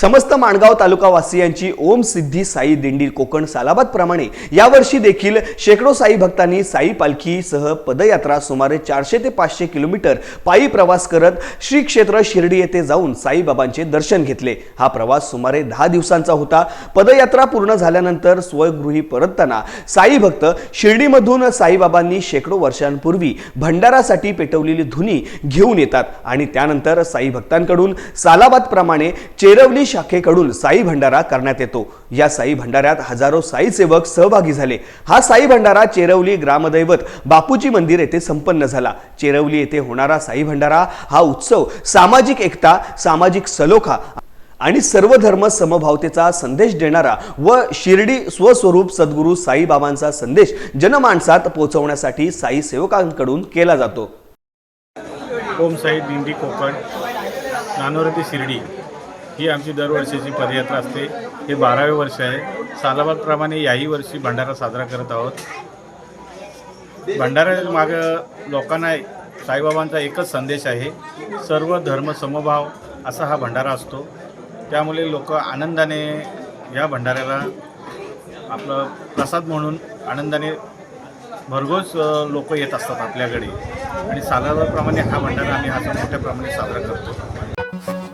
समस्त माणगाव तालुकावासियांची ओम सिद्धी साई दिंडी कोकण सालाबाद प्रमाणे यावर्षी देखील शेकडो साई भक्तांनी साई पालखीसह पदयात्रा सुमारे चारशे ते पाचशे किलोमीटर पायी प्रवास करत श्री क्षेत्र शिर्डी येथे जाऊन साईबाबांचे दर्शन घेतले. हा प्रवास सुमारे दहा दिवसांचा होता. पदयात्रा पूर्ण झाल्यानंतर स्वगृही परतताना साई भक्त शिर्डीमधून साईबाबांनी शेकडो वर्षांपूर्वी भंडारासाठी पेटवलेली धुनी घेऊन येतात आणि त्यानंतर साई भक्तांकडून सालाबाद प्रमाणे चेरवली शाखेकडून साई भंडारा करण्यात येतो. या साई भंडाऱ्यात हजारो साई सेवक सहभागी झाले. हा साई भंडारा चेरवली ग्रामदैवत बापूजी मंदिर येथे संपन्न झाला. चेरवली येथे होणारा साई भंडारा हा उत्सव सामाजिक एकता सामाजिक सलोखा आणि सर्वधर्म समभावतेचा संदेश देणारा व शिर्डी स्वस्वरूप सद्गुरू साईबाबांचा संदेश जनमानसात पोहोचवण्यासाठी साई सेवकांकडून केला जातो. ओम साई दिंडी कोकण नानोरती शिर्डी. ही आमची दरवर्षीची पदयात्रा असते. हे बारावे वर्ष आहे. सालाबादप्रमाणे याही वर्षी भंडारा साजरा करत आहोत. भंडारा मागं लोकांना साईबाबांचा एकच संदेश आहे. सर्व धर्म समभाव असा हा भंडारा असतो. त्यामुळे लोक आनंदाने या भंडाऱ्याला आपलं प्रसाद म्हणून आनंदाने भरघोस लोक येत असतात आपल्याकडे. आणि सालाबादप्रमाणे हा भंडारा आम्ही असा मोठ्या प्रमाणे साजरा करतो.